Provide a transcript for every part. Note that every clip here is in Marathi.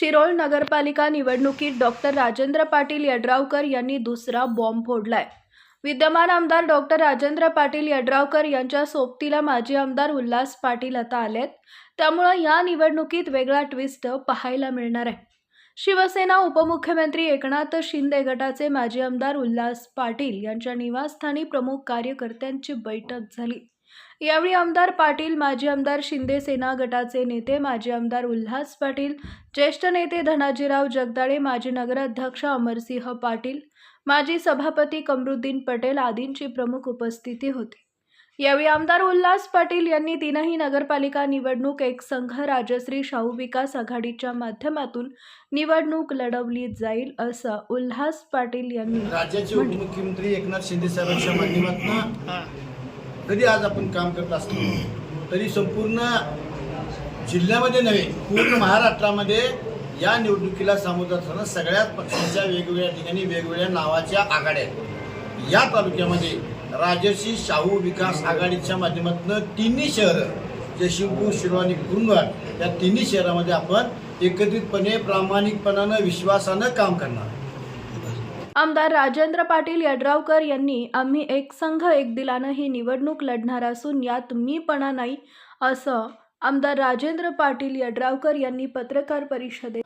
शिरोळ नगरपालिका निवडणुकीत डॉक्टर राजेंद्र पाटील यड्रावकर यांनी दुसरा बॉम्ब फोडलाय. विद्यमान आमदार डॉक्टर राजेंद्र पाटील यड्रावकर यांच्या सोबतीला माजी आमदार उल्हास पाटील आता आलेत. त्यामुळं या निवडणुकीत वेगळा ट्विस्ट पाहायला मिळणार आहे. शिवसेना उपमुख्यमंत्री एकनाथ शिंदे गटाचे माजी आमदार उल्हास पाटील यांच्या निवासस्थानी प्रमुख कार्यकर्त्यांची बैठक झाली. यावेळी आमदार पाटील माजी आमदार शिंदे सेना गटाचे नेते माजी आमदार उल्हास पाटील ज्येष्ठ नेते धनाजीराव जगदाळे माजी नगराध्यक्ष अमरसिंह पाटील माजी सभापती कमरुद्दीन पटेल आदींची प्रमुख उपस्थिती होती यावेळी आमदार उल्हास पाटील यांनी तीनही नगरपालिका निवडणूक एक संघ राजश्री शाहू विकास आघाडीच्या माध्यमातून निवडणूक लढवली जाईल असं उल्हास पाटील यांनी राज्याचे. उपमुख्यमंत्री एकनाथ शिंदे साहेबांच्या माध्यमातून जरी आज आपण काम करत असलो तरी संपूर्ण जिल्ह्यामध्ये नव्हे पूर्ण महाराष्ट्रामध्ये या निवडणुकीला सामोरं असताना सगळ्याच पक्षांच्या वेगवेगळ्या ठिकाणी वेगवेगळ्या नावाच्या आघाड्या आहेत. या तालुक्यामध्ये राजर्षी शाहू विकास आघाडीच्या माध्यमातून तिन्ही शहरं जयशिंगपूर शिरो आणि कुरुंदवाड या तिन्ही शहरामध्ये आपण एकत्रितपणे प्रामाणिकपणानं विश्वासानं काम करणार. आमदार राजेंद्र पाटील यड्रावकर यांनी आम्ही एक संघ एक दिलानं ही निवडणूक लढणार असून यात मीपणा नाही असं आमदार राजेंद्र पाटील यड्रावकर यांनी पत्रकार परिषदेत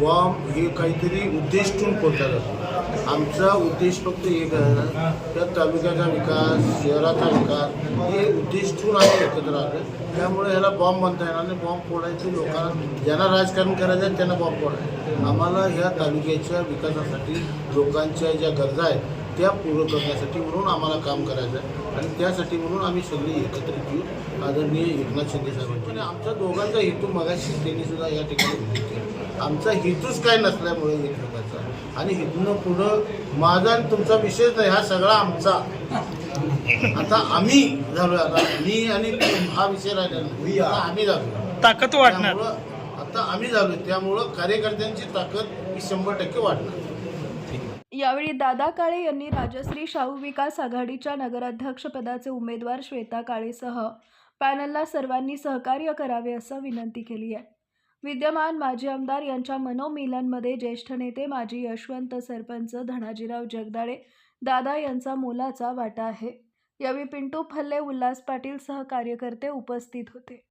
बॉम्ब हे काहीतरी उद्देश ठेवून आमचा उद्देश फक्त एक आहे त्या तालुक्याचा विकास शहराचा विकास हे उद्देश ठेवून आम्ही एकत्र आलो त्यामुळे ह्याला बॉम्ब म्हणता येणार नाही. बॉम्ब फोडायचे लोकांना ज्यांना राजकारण करायचं आहे त्यांना बॉम्ब फोडायचं आम्हाला ह्या तालुक्याच्या विकासासाठी लोकांच्या ज्या गरजा आहेत त्या पूर्ण करण्यासाठी म्हणून आम्हाला काम करायचं आहे आणि त्यासाठी म्हणून आम्ही सगळे एकत्रित येऊन आदरणीय एकनाथ शिंदे साहेबांचे आणि आमच्या दोघांचा हेतू मगाशी त्यांनी सुद्धा या ठिकाणी उल्लेख केला. आमचा हेतूच काय नसल्यामुळे एकमेकाचा आणि इथनं पुढं माझा आणि तुमचा विषयच नाही हा सगळा आमचा. आता आम्ही झालो आता. मी आणि तू हा विषय. आता आम्ही झालो ताकद वाढणार. आता आम्ही झालो त्यामुळं कार्यकर्त्यांची ताकद ही शंभर टक्के वाढणार. यावेळी दादा काळे यांनी राजश्री शाहू विकास आघाडीच्या नगराध्यक्षपदाचे उमेदवार श्वेता काळेसह पॅनलला सर्वांनी सहकार्य करावे असं विनंती केली आहे. विद्यमान माजी आमदार यांच्या मनोमिलनमध्ये ज्येष्ठ नेते माजी यशवंत सरपंच धनाजीराव जगदाळे दादा यांचा मोलाचा वाटा आहे. यावेळी पिंटू फल्ले उल्हास पाटील सह कार्यकर्ते उपस्थित होते.